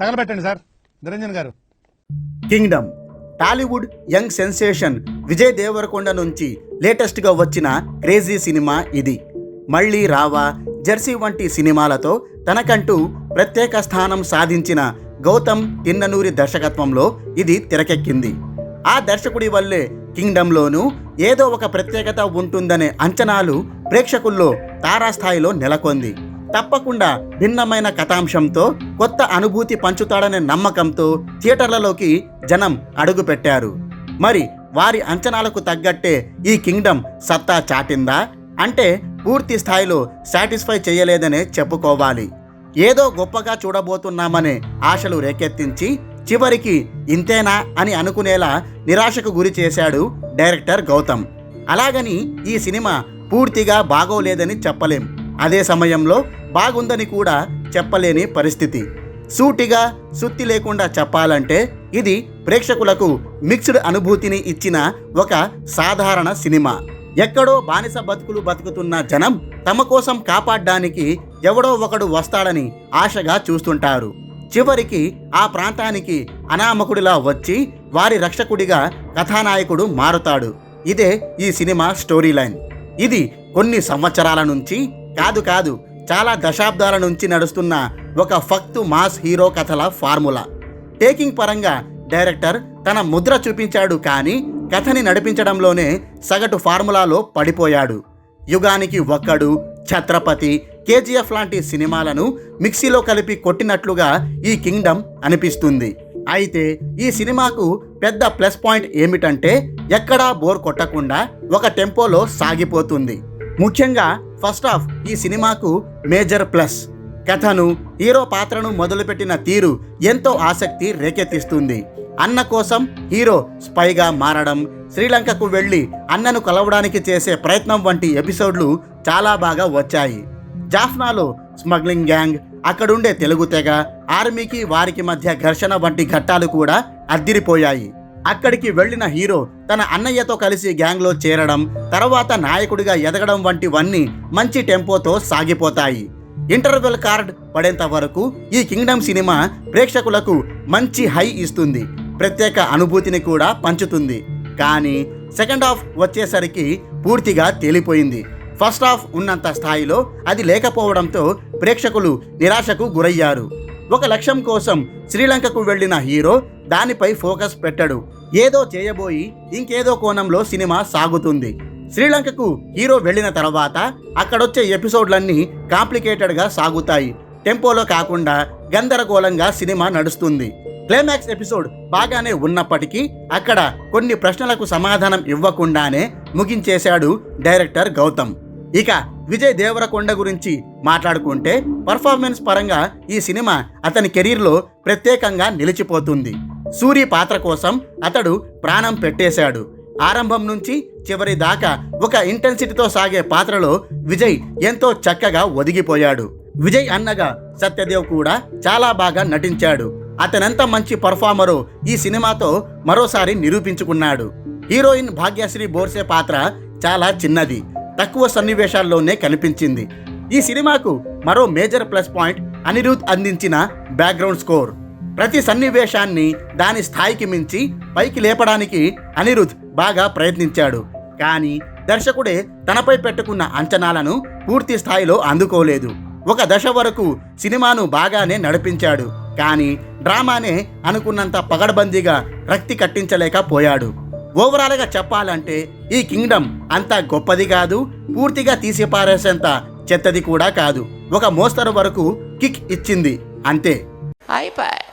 తగలబెట్టండి sir. Niranjan గారు. Kingdom Tollywood young sensation Vijay Devarakonda నుంచి లేటెస్ట్గా వచ్చిన క్రేజీ సినిమా ఇది. మళ్ళీ రావా జెర్సీ వంటి సినిమాలతో తనకంటూ ప్రత్యేక స్థానం సాధించిన గౌతమ్ తిన్ననూరి దర్శకత్వంలో ఇది తెరకెక్కింది. ఆ దర్శకుడి వల్లే కింగ్డమ్లోనూ ఏదో ఒక ప్రత్యేకత ఉంటుందనే అంచనాలు ప్రేక్షకుల్లో తారాస్థాయిలో నెలకొంది. తప్పకుండా భిన్నమైన కథాంశంతో కొత్త అనుభూతి పంచుతాడనే నమ్మకంతో థియేటర్లలోకి జనం అడుగుపెట్టారు. మరి వారి అంచనాలకు తగ్గట్టే ఈ కింగ్డమ్ సత్తా చాటిందా? అంటే పూర్తి స్థాయిలో సాటిస్ఫై చేయలేదనే చెప్పుకోవాలి. ఏదో గొప్పగా చూడబోతున్నామనే ఆశలు రేకెత్తించి చివరికి ఇంతేనా అని అనుకునేలా నిరాశకు గురి చేశాడు డైరెక్టర్ గౌతమ్. అలాగని ఈ సినిమా పూర్తిగా బాగోలేదని చెప్పలేం. అదే సమయంలో బాగుందని కూడా చెప్పలేని పరిస్థితి. సూటిగా సుత్తి లేకుండా చెప్పాలంటే ఇది ప్రేక్షకులకు మిక్స్డ్ అనుభూతిని ఇచ్చిన ఒక సాధారణ సినిమా. ఎక్కడో బానిస బతుకులు బతుకుతున్న జనం తమ కోసం కాపాడడానికి ఎవడో ఒకడు వస్తాడని ఆశగా చూస్తుంటారు. చివరికి ఆ ప్రాంతానికి అనామకుడిలా వచ్చి వారి రక్షకుడిగా కథానాయకుడు మారుతాడు. ఇదే ఈ సినిమా స్టోరీ లైన్. ఇది కొన్ని సంవత్సరాల నుంచి కాదు కాదు చాలా దశాబ్దాల నుంచి నడుస్తున్న ఒక ఫక్తు మాస్ హీరో కథల ఫార్ములా. టేకింగ్ పరంగా డైరెక్టర్ తన ముద్ర చూపించాడు కానీ కథని నడిపించడంలోనే సగటు ఫార్ములాలో పడిపోయాడు. యుగానికి ఒక్కడు ఛత్రపతి కేజీఎఫ్ లాంటి సినిమాలను మిక్సీలో కలిపి కొట్టినట్లుగా ఈ కింగ్డమ్ అనిపిస్తుంది. అయితే ఈ సినిమాకు పెద్ద ప్లస్ పాయింట్ ఏమిటంటే ఎక్కడా బోర్ కొట్టకుండా ఒక టెంపోలో సాగిపోతుంది. ముఖ్యంగా ఫస్ట్ ఆఫ్ ఈ సినిమాకు మేజర్ ప్లస్. కథను హీరో పాత్రను మొదలుపెట్టిన తీరు ఎంతో ఆసక్తి రేకెత్తిస్తుంది. అన్న కోసం హీరో స్పైగా మారడం శ్రీలంకకు వెళ్ళి అన్నను కలవడానికి చేసే ప్రయత్నం వంటి ఎపిసోడ్లు చాలా బాగా వచ్చాయి. జాఫ్నాలో స్మగ్లింగ్ గ్యాంగ్ అక్కడుండే తెలుగు తెగ ఆర్మీకి వారికి మధ్య ఘర్షణ వంటి ఘట్టాలు కూడా అద్దిరిపోయాయి. అక్కడికి వెళ్ళిన హీరో తన అన్నయ్యతో కలిసి గ్యాంగ్లో చేరడం తర్వాత నాయకుడిగా ఎదగడం వంటివన్నీ మంచి టెంపోతో సాగిపోతాయి. ఇంటర్వెల్ కార్డ్ పడేంత వరకు ఈ కింగ్డమ్ సినిమా ప్రేక్షకులకు మంచి హై ఇస్తుంది ప్రత్యేక అనుభూతిని కూడా పంచుతుంది. కానీ సెకండ్ హాఫ్ వచ్చేసరికి పూర్తిగా తేలిపోయింది. ఫస్ట్ హాఫ్ ఉన్నంత స్థాయిలో అది లేకపోవడంతో ప్రేక్షకులు నిరాశకు గురయ్యారు. ఒక లక్ష్యం కోసం శ్రీలంకకు వెళ్ళిన హీరో దానిపై ఫోకస్ పెట్టడు. ఏదో చేయబోయి ఇంకేదో కోణంలో సినిమా సాగుతుంది. శ్రీలంకకు హీరో వెళ్ళిన తర్వాత అక్కడొచ్చే ఎపిసోడ్లన్నీ కాంప్లికేటెడ్గా సాగుతాయి. టెంపోలో కాకుండా గందరగోళంగా సినిమా నడుస్తుంది. క్లైమాక్స్ ఎపిసోడ్ బాగానే ఉన్నప్పటికీ అక్కడ కొన్ని ప్రశ్నలకు సమాధానం ఇవ్వకుండానే ముగించేశాడు డైరెక్టర్ గౌతమ్. ఇక విజయ్ దేవరకొండ గురించి మాట్లాడుకుంటే పర్ఫార్మెన్స్ పరంగా ఈ సినిమా అతని కెరీర్లో ప్రత్యేకంగా నిలిచిపోతుంది. సూరి పాత్ర కోసం అతడు ప్రాణం పెట్టేశాడు. ఆరంభం నుంచి చివరి దాకా ఒక ఇంటెన్సిటీతో సాగే పాత్రలో విజయ్ ఎంతో చక్కగా ఒదిగిపోయాడు. విజయ్ అన్నగా సత్యదేవ్ కూడా చాలా బాగా నటించాడు. అతనెంత మంచి పర్ఫార్మరో ఈ సినిమాతో మరోసారి నిరూపించుకున్నాడు. హీరోయిన్ భాగ్యశ్రీ బోర్సే పాత్ర చాలా చిన్నది తక్కువ సన్నివేశాల్లోనే కనిపించింది. ఈ సినిమాకు మరో మేజర్ ప్లస్ పాయింట్ అనిరుద్ అందించిన బ్యాక్గ్రౌండ్ స్కోర్. ప్రతి సన్నివేశాన్ని దాని స్థాయికి మించి పైకి లేపడానికి అనిరుద్ బాగా ప్రయత్నించాడు. కానీ దర్శకుడే తనపై పెట్టుకున్న అంచనాలను పూర్తి స్థాయిలో అందుకోలేదు. ఒక దశ వరకు సినిమాను బాగానే నడిపించాడు. కానీ డ్రామానే అనుకున్నంత పగడబందీగా రక్తి కట్టించలేకపోయాడు. ఓవరాల్గా చెప్పాలంటే ఈ కింగ్డమ్ అంత గొప్పది కాదు పూర్తిగా తీసిపారేసేంత చెత్తది కూడా కాదు. ఒక మోస్తరు వరకు కిక్ ఇచ్చింది. అంతే. అయిపోయి